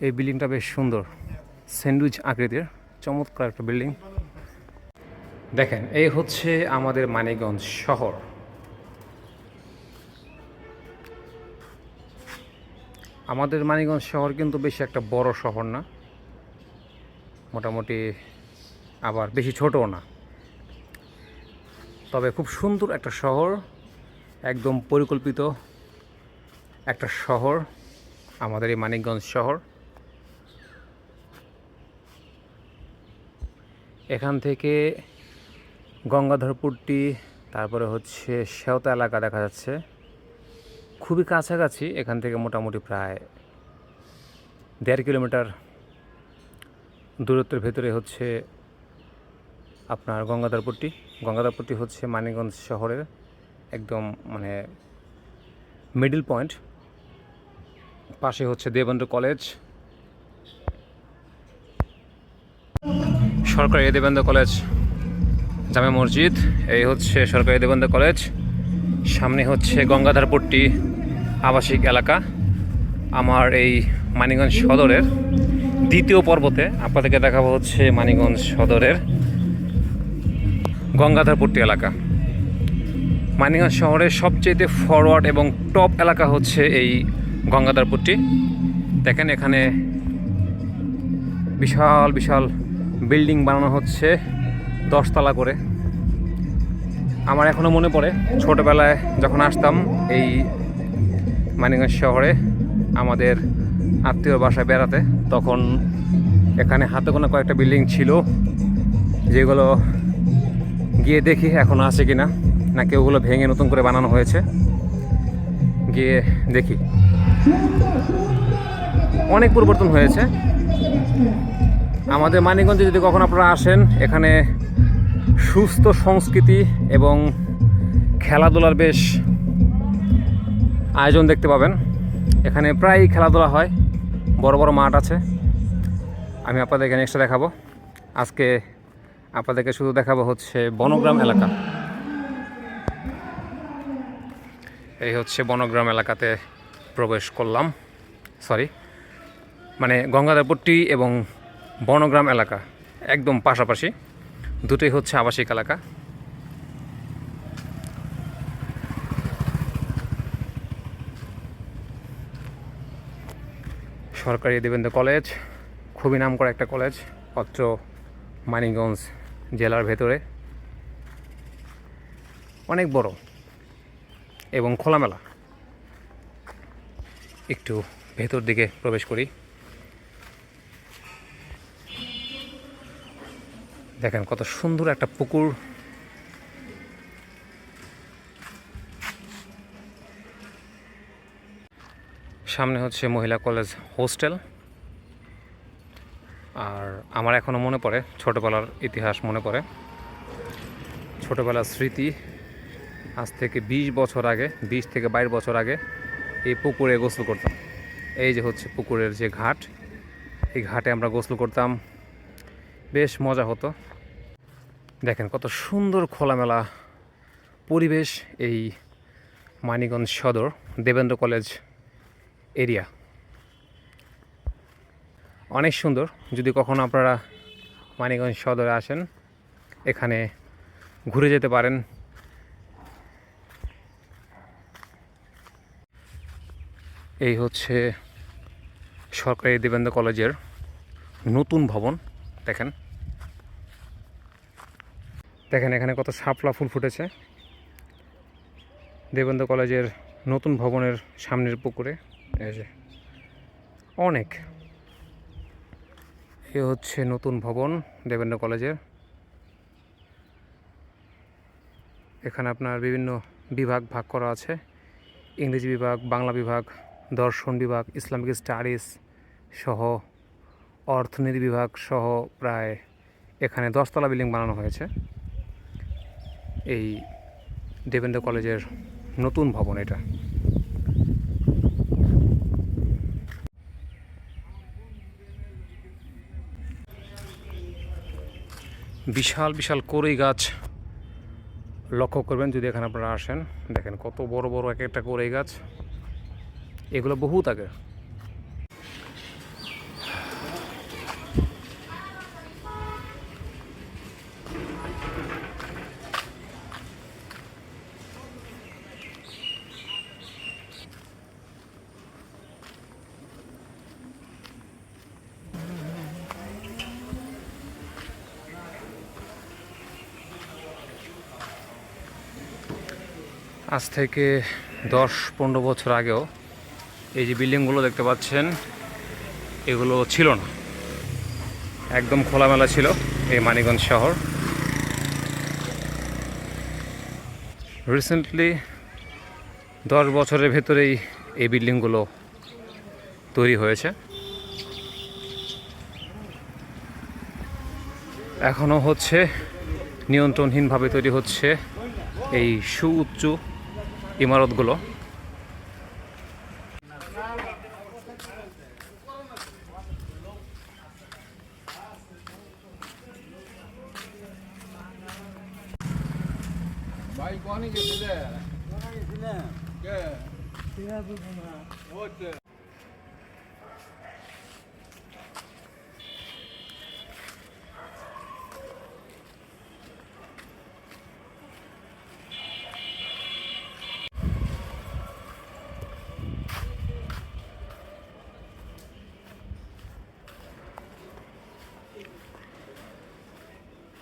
এই বিল্ডিংটা বেশ সুন্দর। স্যান্ডউইচ আকৃতির। চমৎকার একটা বিল্ডিং। দেখেন, এই হচ্ছে আমাদের মানিকগঞ্জ শহর। আমাদের মানিকগঞ্জ শহর কিন্তু বেশি একটা বড় শহর না। মোটামুটি আবার বেশি ছোটও না। তবে খুব সুন্দর একটা শহর, একদম পরিকল্পিত একটা শহর, আমাদের এই মানিকগঞ্জ শহর। এখান থেকে গঙ্গাধরপুরটি, তারপরে হচ্ছে শেওতা এলাকা দেখা যাচ্ছে। খুবই কাছাকাছি, এখান থেকে মোটামুটি প্রায় দেড় কিলোমিটার দূরত্বের ভেতরে হচ্ছে আপনার গঙ্গাধরপুরটি। গঙ্গাধরপুরটি হচ্ছে মানিকগঞ্জ শহরের একদম মানে মিডল পয়েন্ট পাশে হচ্ছে দেবেন্দ্র কলেজ সরকারি দেবেন্দ্র কলেজ, জামে মসজিদ, এই হচ্ছে সরকারি দেবেন্দ্র কলেজ। সামনে হচ্ছে গঙ্গাধারপট্টি আবাসিক এলাকা, আমার এই মানিগঞ্জ সদরের দ্বিতীয় পর্বতে আপনাদেরকে দেখাবো হচ্ছে মানিগঞ্জ সদরের গঙ্গাধারপট্টি এলাকা। মানিগঞ্জ শহরের সবচেয়ে ফরওয়ার্ড এবং টপ এলাকা হচ্ছে এই গঙ্গাধারপট্টি দেখেন এখানে বিশাল বিশাল বিল্ডিং বানানো হচ্ছে দশতলা করে। আমার এখনও মনে পড়ে, ছোটোবেলায় যখন আসতাম এই মানিগঞ্জ শহরে আমাদের আত্মীয় বাসায় বেড়াতে, তখন এখানে হাতে কোনো কয়েকটা বিল্ডিং ছিল, যেগুলো গিয়ে দেখি এখন আছে কি না নাকি ওগুলো ভেঙে নতুন করে বানানো হয়েছে। গিয়ে দেখি। অনেক পরিবর্তন হয়েছে। আমাদের মানিকগঞ্জে যদি কখন আপনারা আসেন, এখানে সুস্থ সংস্কৃতি এবং খেলাধুলার বেশ আয়োজন দেখতে পাবেন। এখানে প্রায় খেলাধুলা হয়, বড় বড় মাঠ আছে। আমি আপনাদেরকে নেক্সটে দেখাবো। আজকে আপনাদেরকে শুধু দেখাবো হচ্ছে বনগ্রাম এলাকা। এই হচ্ছে বনগ্রাম এলাকাতে প্রবেশ করলাম। সরি মানে গঙ্গাধরপট্টি এবং বনগ্রাম এলাকা, একদম পাশাপাশি। দুটোই হচ্ছে আবাসিক এলাকা। সরকারি দেবেন্দ্র কলেজ, খুবই নাম করা একটা কলেজ অত্র মানিকগঞ্জ জেলার ভেতরে। অনেক বড় এবং খোলামেলা। একটু ভেতর দিকে প্রবেশ করি। দেখেন কত সুন্দর একটা পুকুর। সামনে হচ্ছে মহিলা কলেজ হোস্টেল। আর আমার এখনও মনে পড়ে, ছোটোবেলার ইতিহাস মনে পড়ে। ছোটোবেলার স্মৃতি আজ থেকে বিশ বছর আগে, বিশ থেকে বাইশ বছর আগে এই পুকুরে গোসল করতাম। এই যে হচ্ছে পুকুরের যে ঘাট, এই ঘাটে আমরা গোসল করতাম। বেশ মজা হতো। দেখেন কত সুন্দর খোলামেলা পরিবেশ এই মানিকগঞ্জ সদর, দেবেন্দ্র কলেজ এরিয়া। অনেক সুন্দর। যদি কখনো আপনারা মানিকগঞ্জ সদরে আসেন, এখানে ঘুরে যেতে পারেন। এই হচ্ছে সরকারি দেবেন্দ্র কলেজের নতুন ভবন, দেখেন। দেখেন এখানে কত শাপলা ফুল ফুটেছে। দেবেন্দ্র কলেজের নতুন ভবনের সামনের পুকুরে। এই যে, অনেক। এ হচ্ছে নতুন ভবন দেবেন্দ্র কলেজের। এখানে আপনার বিভিন্ন বিভাগ ভাগ করা আছে। ইংরেজি বিভাগ, বাংলা বিভাগ, দর্শন বিভাগ, ইসলামিক স্টাডিজ সহ অর্থনীতি বিভাগ সহ প্রায় এখানে দশতলা বিল্ডিং বানানো হয়েছে। এই দেবেন্দ্র কলেজের নতুন ভবন এটা। বিশাল বিশাল কড়ই গাছ লক্ষ্য করবেন যদি এখানে আপনারা আসেন, দেখেন কত বড় বড় এক একটা কড়ই গাছ। এগুলো বহুত আগে। আজ থেকে দশ পনেরো বছর আগেও এই যে বিল্ডিংগুলো দেখতে পাচ্ছেন, এগুলো ছিল না। একদম খোলামেলা ছিল এই মানিগঞ্জ শহর। রিসেন্টলি দশ বছরের ভেতরেই এই বিল্ডিংগুলো তৈরি হয়েছে। এখনও হচ্ছে, নিয়ন্ত্রণহীনভাবে তৈরি হচ্ছে এই সুউচ্চ ইমারতগুলো ভাই কোনে গেছিলে কে ওতে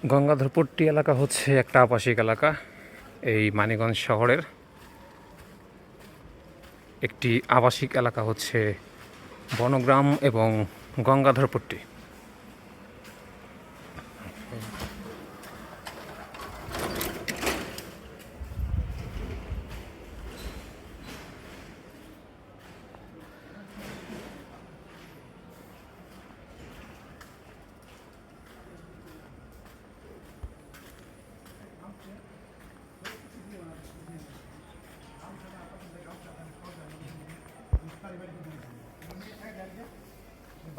গঙ্গাধরপট্টি এলাকা হচ্ছে একটা আবাসিক এলাকা এই মানিগঞ্জ শহরের। একটি আবাসিক এলাকা হচ্ছে বনগ্রাম এবং গঙ্গাধরপট্টি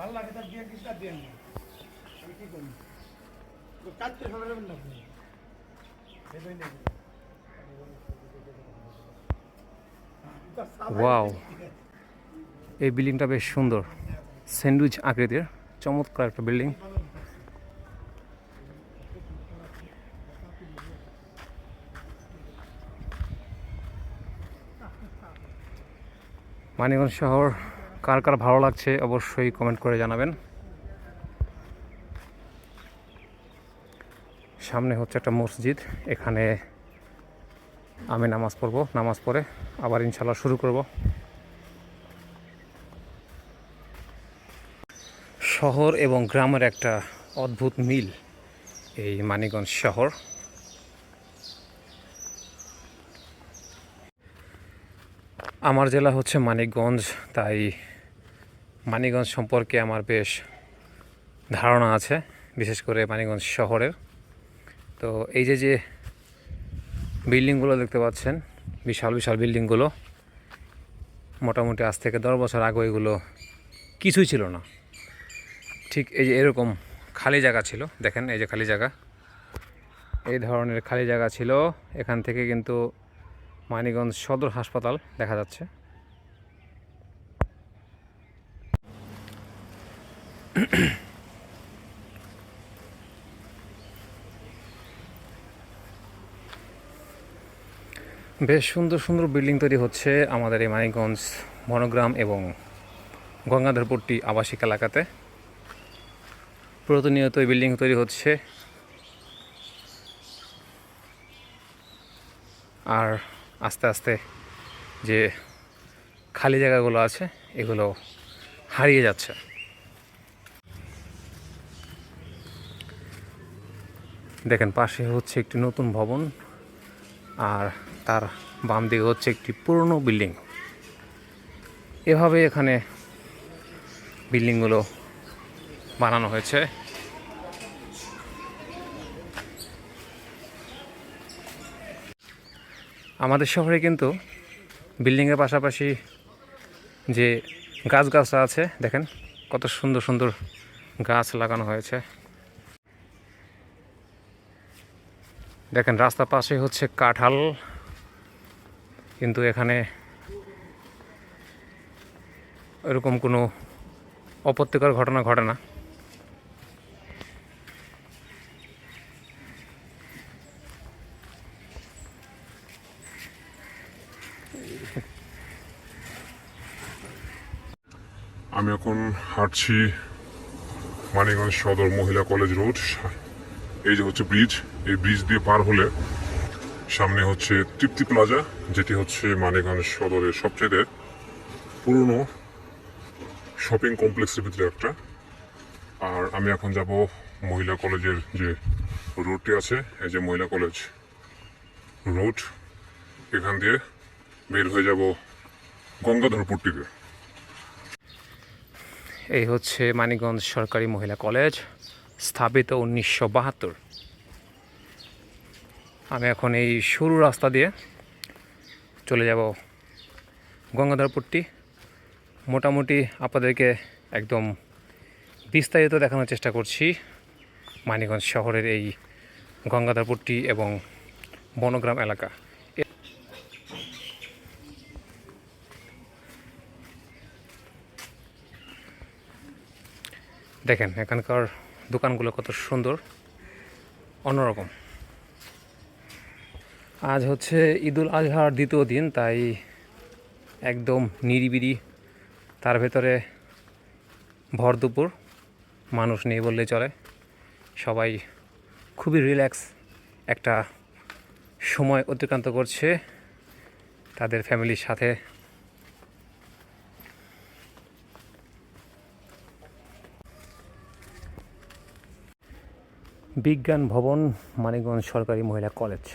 ভালো লাগে তার দিয়ে দিয়ে না। আমি কি করি? না আপনি ওয়াও। এই বিল্ডিংটা বেশ সুন্দর। স্যান্ডউইচ আকৃতির। চমৎকার একটা বিল্ডিং। মানিগঞ্জ শহর কার কার ভালো লাগছে অবশ্যই কমেন্ট করে জানাবেন। সামনে হচ্ছে একটা মসজিদ, এখানে আমি নামাজ পড়ব, নামাজ পড়ে আবার ইনশাল্লাহ শুরু করব। শহর এবং গ্রামের একটা অদ্ভুত মিল এই মানিগঞ্জ শহর। আমার জেলা হচ্ছে মানিকগঞ্জ, তাই মানিগঞ্জ সম্পর্কে আমার বেশ ধারণা আছে, বিশেষ করে মানিগঞ্জ শহরের। তো এই যে যে বিল্ডিংগুলো দেখতে পাচ্ছেন, বিশাল বিশাল বিল্ডিংগুলো, মোটামুটি আজ থেকে দশ বছর আগে এগুলো কিছুই ছিল না। ঠিক এই যে এরকম খালি জায়গা ছিল, দেখেন এই যে খালি জায়গা। এই ধরনের খালি জায়গা ছিল, এখান থেকে কিন্তু মানিগঞ্জ সদর হাসপাতাল দেখা যাচ্ছে। বেশ সুন্দর সুন্দর বিল্ডিং তৈরি হচ্ছে আমাদের এই মানিকগঞ্জ বনগ্রাম এবং গঙ্গাধরপট্টি আবাসিক এলাকাতে। প্রতিনিয়ত এই বিল্ডিং তৈরি হচ্ছে। আর আস্তে আস্তে যে খালি জায়গাগুলো আছে, এগুলো হারিয়ে যাচ্ছে। দেখেন, পাশে হচ্ছে একটি নতুন ভবন আর তার বাম দিকে হচ্ছে একটি পুরনো বিল্ডিং। এভাবে এখানে বিল্ডিংগুলো বানানো হয়েছে। আমাদের শহরে কিন্তু বিল্ডিংয়ের পাশাপাশি যে গাছ গাছরা আছে, দেখেন কত সুন্দর সুন্দর গাছ লাগানো হয়েছে। দেখেন রাস্তার পাশে হচ্ছে কাঁঠাল, কিন্তু এখানে এরকম কোনো অপত্যকর ঘটনা ঘটে না। আমি এখন হাঁটছি মানিকগঞ্জ সদর মহিলা কলেজ রোড, এই যে হচ্ছে ব্রিজ। এই ব্রিজ দিয়ে পার হলে সামনে হচ্ছে তৃপ্তি প্লাজা যেটি হচ্ছে মানিকগঞ্জ সদরের সবচেয়ে পুরনো শপিং কমপ্লেক্সের ভিতরে একটা। আর আমি এখন যাব মহিলা কলেজের যে রোডটি আছে, এই যে মহিলা কলেজ রোড এখান দিয়ে বের হয়ে যাব গঙ্গাধরপুরটিতে এই হচ্ছে মানিকগঞ্জ সরকারি মহিলা কলেজ, স্থাপিত উনিশশো বাহাত্তর। আমি এখন এই সরু রাস্তা দিয়ে চলে যাব গঙ্গাধরপুরটি। মোটামুটি আপনাদেরকে একদম বিস্তারিত দেখানোর চেষ্টা করছি মানিকগঞ্জ শহরের এই গঙ্গাধরপুরটি এবং বনগ্রাম এলাকা। দেখেন, এখানকার দোকানগুলো কত সুন্দর, অন্যরকম। আজ হচ্ছে ঈদুল আজহার দ্বিতীয় দিন, তাই একদম নিরিবিরি তার ভেতরে ভর দুপুর, মানুষ নেই বললেই চলে। সবাই খুবই রিল্যাক্স একটা সময় অতিক্রান্ত করছে তাদের ফ্যামিলির সাথে। বিজ্ঞান ভবন, মানিকগঞ্জ সরকারি মহিলা কলেজ।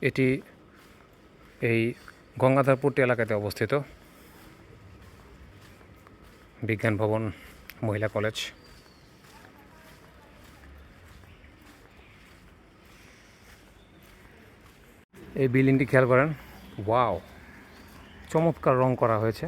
এটি এই গঙ্গাধরপুরটি এলাকাতে অবস্থিত। বিজ্ঞান ভবন, মহিলা কলেজ। এই বিল্ডিংটি খেয়াল করেন, ওয়াও, চমৎকার রং করা হয়েছে।